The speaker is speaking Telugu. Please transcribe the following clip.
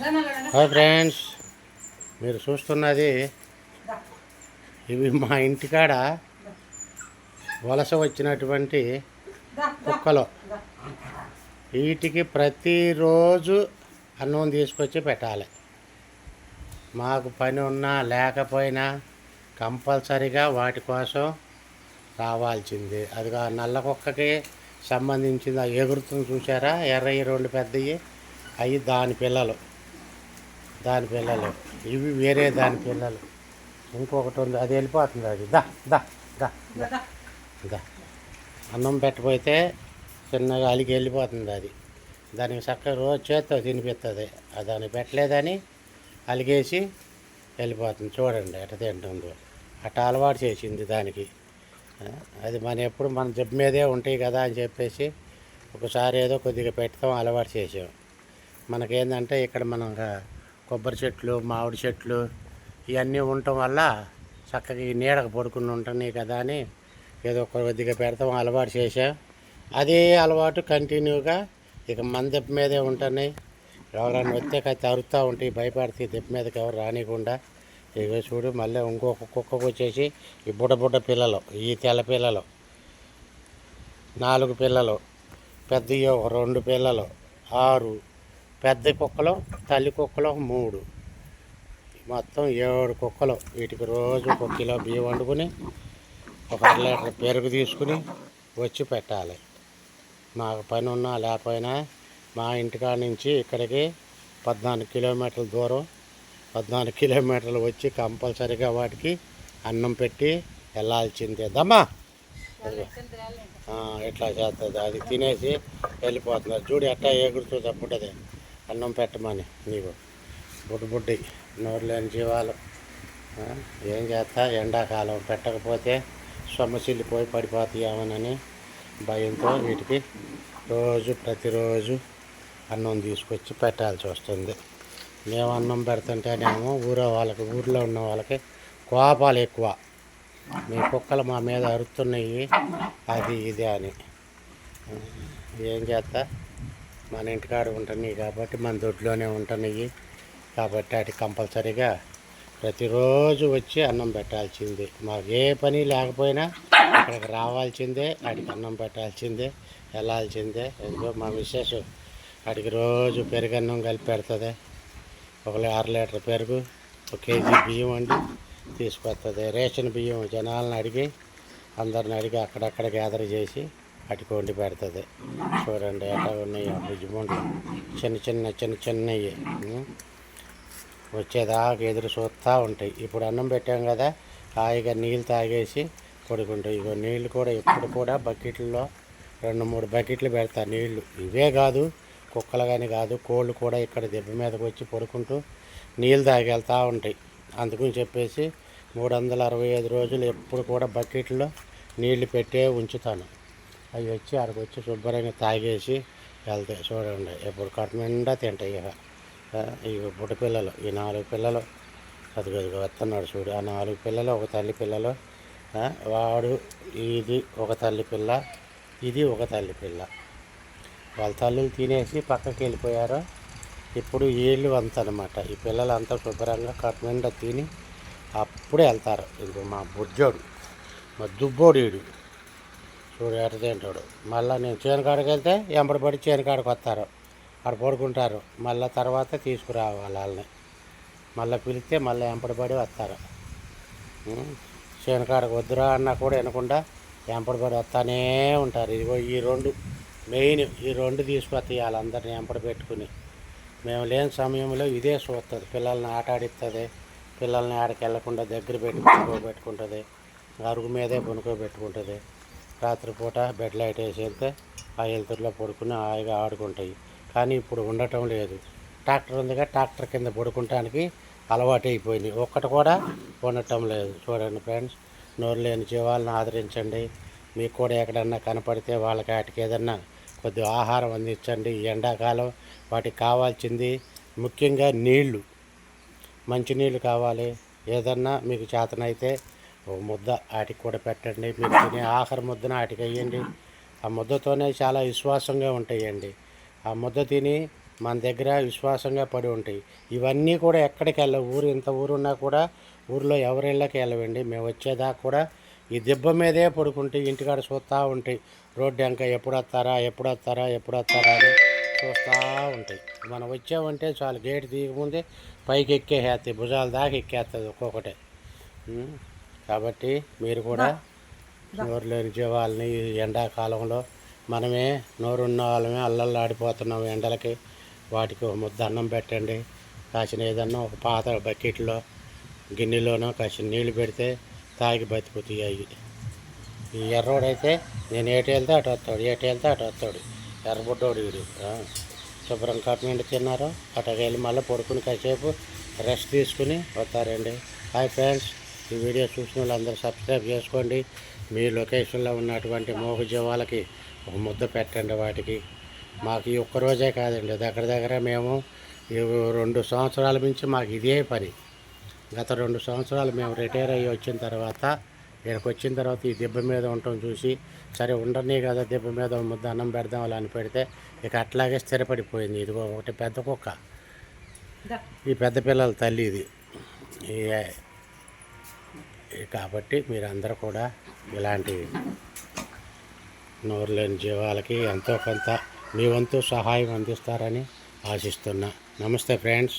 హాయ్ ఫ్రెండ్స్ మీరు చూస్తున్నది ఇవి మా ఇంటికాడ వలస వచ్చినటువంటి కుక్కలు. వీటికి ప్రతిరోజు అన్నం తీసుకొచ్చి పెట్టాలి. మాకు పని ఉన్నా లేకపోయినా కంపల్సరిగా వాటి కోసం రావాల్సిందే. అది ఆ నల్ల కుక్కకి సంబంధించింది ఎగురుతుంది చూసారా ఎర్రయ్యి రెండు పెద్దవి అవి దాని పిల్లలు. దాని పిల్లలు. ఇవి వేరే దాని పిల్లలు. ఇంకొకటి ఉంది. అది వెళ్ళిపోతుంది అది. దా దా దా దా. అన్నం పెట్టబోతే చిన్నగా అలిగి వెళ్ళిపోతుంది అది. దానికి చక్కగా రోజు చేత్తో తినిపిస్తుంది దాన్ని పెట్టలేదని అలిగేసి వెళ్ళిపోతుంది. చూడండి ఎట తింటుందో. అట్ట అలవాటు చేసింది దానికి. అది మన ఎప్పుడు మన జబ్బు మీదే ఉంటాయి కదా అని చెప్పేసి ఒకసారి ఏదో కొద్దిగా పెడతాం అలవాటు చేసాం. మనకేందంటే ఇక్కడ మనం కొబ్బరి చెట్లు మామిడి చెట్లు ఇవన్నీ ఉండటం వల్ల చక్కగా ఈ నీడకు పడుకుని ఉంటున్నాయి కదా అని ఏదో కొద్దిగా పెడతాం అలవాటు చేసాం అదే అలవాటు కంటిన్యూగా ఇక మన దెబ్బ మీదే ఉంటున్నాయి ఎవరైనా వస్తే తరుతూ ఉంటాయి భయపడితే దెబ్బ మీదకి ఎవరు రానికుండా. ఇక చూడు మళ్ళీ ఇంకొక కుక్కకు వచ్చేసి ఈ బుడ్డ బుడ్డ పిల్లలు ఈ తెల్ల పిల్లలు నాలుగు పిల్లలు పెద్దయ్య ఒక రెండు పిల్లలు ఆరు పెద్ద కుక్కలు తల్లి కుక్కలు మూడు. మొత్తం ఏడు కుక్కలు. వీటికి రోజు ఒక కిలో బియ్యం వండుకుని ఒక అర లీటర్ పెరుగు తీసుకుని వచ్చి పెట్టాలి. మాకు పని ఉన్నా లేకపోయినా మా ఇంటికాడ నుంచి ఇక్కడికి పద్నాలుగు కిలోమీటర్ల దూరం పద్నాలుగు కిలోమీటర్లు వచ్చి కంపల్సరీగా వాటికి అన్నం పెట్టి వెళ్ళాల్సిందే. దమ్మా! ఇట్లా చేస్తుంది. అది తినేసి వెళ్ళిపోతున్నారు. చూడు ఎట్టా ఎగురుతుంది అప్పుడది అన్నం పెట్టమని నీకు బుడ్డి బుడ్డి నోరు లేని జీవాలు. ఏం చేస్తా? ఎండాకాలం పెట్టకపోతే సొమ్మసిల్లిపోయి పడిపోతాయేమోనని భయంతో వీటికి రోజు ప్రతిరోజు అన్నం తీసుకొచ్చి పెట్టాల్సి వస్తుంది. మేము అన్నం పెడుతుంటేనేమో ఊరో వాళ్ళకి ఊర్లో ఉన్న వాళ్ళకి కోపాలు ఎక్కువ. మీ కుక్కలు మా మీద అరుతున్నాయి అది ఇది అని. ఏం చేస్తా? మన ఇంటికాడ ఉంటున్నాయి కాబట్టి మన దొడ్లోనే ఉంటున్నాయి కాబట్టి వాటికి కంపల్సరీగా ప్రతిరోజు వచ్చి అన్నం పెట్టాల్సిందే. మాకు ఏ పని లేకపోయినా అక్కడికి రావాల్సిందే వాటికి అన్నం పెట్టాల్సిందే వెళ్ళాల్సిందే. ఎందుకో మా మిస్సెస్ వాటికి రోజు పెరుగన్నం కలిపి పెడుతుంది. ఒక అర లీటర్ పెరుగు ఒక కేజీ బియ్యం వండి తీసుకొస్తుంది. రేషన్ బియ్యం జనాలను అడిగి అందరిని అడిగి అక్కడక్కడ గ్యాదర్ చేసి అటుకోండి పెడుతుంది. చూడండి ఎట్లా ఉన్నాయి ఆ బుజ్జిమండ్లు చిన్న చిన్న చిన్న చిన్నవి వచ్చేదాకా ఎదురు చూస్తూ ఉంటాయి. ఇప్పుడు అన్నం పెట్టాం కదా హాయిగా నీళ్ళు తాగేసి పడుకుంటాయి ఇగో నీళ్ళు కూడా ఎప్పుడు కూడా బకెట్లలో రెండు మూడు బకెట్లు పెడతా నీళ్ళు ఇవే కాదు కుక్కలు కానీ కాదు కోళ్ళు కూడా ఇక్కడ దెబ్బ మీదకి వచ్చి పడుకుంటూ నీళ్ళు తాగెళ్తూ ఉంటాయి. అందుకని చెప్పేసి మూడు వందల అరవై ఐదు రోజులు ఎప్పుడు కూడా బకెట్లో నీళ్ళు పెట్టే ఉంచుతాను. అవి వచ్చి అక్కడికి వచ్చి శుభ్రంగా తాగేసి వెళ్తాయి చూడండి ఎప్పుడు కట్ట నిండా తింటాయి ఇక. ఆ, ఈ పిల్లలు ఈ నాలుగు పిల్లలు. అదిగదిగా వస్తున్నాడు చూడు ఆ నాలుగు పిల్లలు ఒక తల్లి పిల్లలు. వాడు ఇది ఒక తల్లి పిల్ల ఇది ఒక తల్లి పిల్ల. వాళ్ళ తల్లులు తినేసి పక్కకి వెళ్ళిపోయారు. ఇప్పుడు వీళ్ళు అంత అనమాట ఈ పిల్లలు అంతా శుభ్రంగా కట్ట నిండా తిని అప్పుడే వెళ్తారు. ఇది మా బుజ్జోడు మా దుబ్బోడు చూడు ఎట తింటాడు మళ్ళీ నేను చేను కాడికి వెళ్తే ఎంబడి పడి చేను కాడికి వస్తారు. అక్కడ పడుకుంటారు. మళ్ళీ తర్వాత తీసుకురావాలి వాళ్ళని. మళ్ళీ పిలిస్తే మళ్ళీ ఎంపడి పడి వస్తారు. ఉం. చేను వద్దురా అన్నా కూడా వినకుండా ఎంపడి పడి వస్తానే ఉంటారు. ఇదిగో ఈ రెండు మెయిన్ ఈ రెండు తీసుకొస్తాయి వాళ్ళందరినీ ఎంపడి పెట్టుకుని. మేము లేని సమయంలో ఇదే చూస్తుంది పిల్లల్ని ఆట ఆడిస్తుంది పిల్లల్ని ఆడకి వెళ్ళకుండా దగ్గర పెట్టి పనుకోబెట్టుకుంటుంది అరుగు మీదే పనుకోబెట్టుకుంటుంది రాత్రిపూట బెడ్ లైట్ వేసి వెళ్తే ఆ వెలుతురులో పడుకుని హాయిగా ఆడుకుంటాయి. కానీ ఇప్పుడు ఉండటం లేదు. ట్రాక్టర్ ఉందిగా ట్రాక్టర్ కింద పడుకుంటానికి అలవాటు అయిపోయింది. ఒక్కటి కూడా ఉండటం లేదు. చూడండి ఫ్రెండ్స్ నోరు లేని జీవాలను ఆదరించండి. మీకు కూడా ఎక్కడన్నా కనపడితే వాళ్ళకి వాటికి ఏదన్నా కొద్దిగా ఆహారం అందించండి. ఎండాకాలం వాటికి కావాల్సింది ముఖ్యంగా నీళ్ళు. మంచినీళ్ళు కావాలి. ఏదన్నా మీకు చేతనైతే ముద్ద వాటికి కూడా పెట్టండి మీరు తినే ఆహార ముద్దను వాటికి వేయండి. ఆ ముద్దతోనే చాలా విశ్వాసంగా ఉంటాయండి. ఆ ముద్ద తిని మన దగ్గర విశ్వాసంగా పడి ఉంటాయి. ఇవన్నీ కూడా ఎక్కడికి వెళ్ళవు. ఊరు ఇంత ఊరున్నా కూడా ఊర్లో ఎవరిళ్ళకి వెళ్ళవండి. మేము వచ్చేదాకా కూడా ఈ దెబ్బ మీదే పడుకుంటే ఇంటికాడ చూస్తూ ఉంటాయి. రోడ్డు వెంక ఎప్పుడు వస్తారా ఎప్పుడు వస్తారా ఎప్పుడు వస్తారా అని చూస్తూ ఉంటాయి. మనం వచ్చామంటే చాలు గేట్ తీయకముందే పైకి ఎక్కేసేస్తాయి భుజాల దాకా ఎక్కేస్తుంది ఒక్కొక్కటే. కాబట్టి మీరు కూడా నోరు లేని జీవాలని ఈ ఎండాకాలంలో మనమే నోరున్న వాళ్ళమే అల్లల్లాడిపోతున్నాం ఎండలకి. వాటికి ముద్ద అన్నం పెట్టండి. కాసిన ఏదన్నా ఒక పాత బకెట్లో గిన్నెలోనో కాసిన నీళ్ళు పెడితే తాగి బతుకుతాయి అవి. ఈ ఎర్రోడైతే నేను ఏటి వెళ్తే అటు వస్తాడు ఏటి వెళ్తే అటు వస్తాడు. ఎర్రబుడ్డోడు వీడు. శుభ్రం కట్మెంట్ తిన్నారు. అటు వెళ్ళి మళ్ళీ పడుకుని కాసేపు రెస్ట్ తీసుకుని వస్తారండి. Hi friends. ఈ వీడియో చూసిన వాళ్ళందరూ సబ్స్క్రైబ్ చేసుకోండి. మీ లొకేషన్లో ఉన్నటువంటి మోహ జీవాలకి ఒక ముద్ద పెట్టండి వాటికి. మాకు ఈ ఒక్క రోజే కాదండి దగ్గర దగ్గర మేము ఈ రెండు సంవత్సరాల నుంచి మాకు ఇదే పని. గత రెండు సంవత్సరాలు మేము రిటైర్ అయ్యి వచ్చిన తర్వాత ఇక్కడికి వచ్చిన తర్వాత ఈ దెబ్బ మీద ఉండటం చూసి సరే ఉండని కదా దెబ్బ మీద ముద్ద అన్నం పెడదాం అలా అని పెడితే ఇక అట్లాగే స్థిరపడిపోయింది. ఇది ఒకటి పెద్ద కుక్క. ఈ పెద్ద పిల్లల తల్లి ఇది. ఈ కాబట్టి మీరందరూ కూడా ఇలాంటి నోరు లేని జీవాలకి ఎంతో కొంత మీ వంతు సహాయం అందిస్తారని ఆశిస్తున్నా. నమస్తే ఫ్రెండ్స్.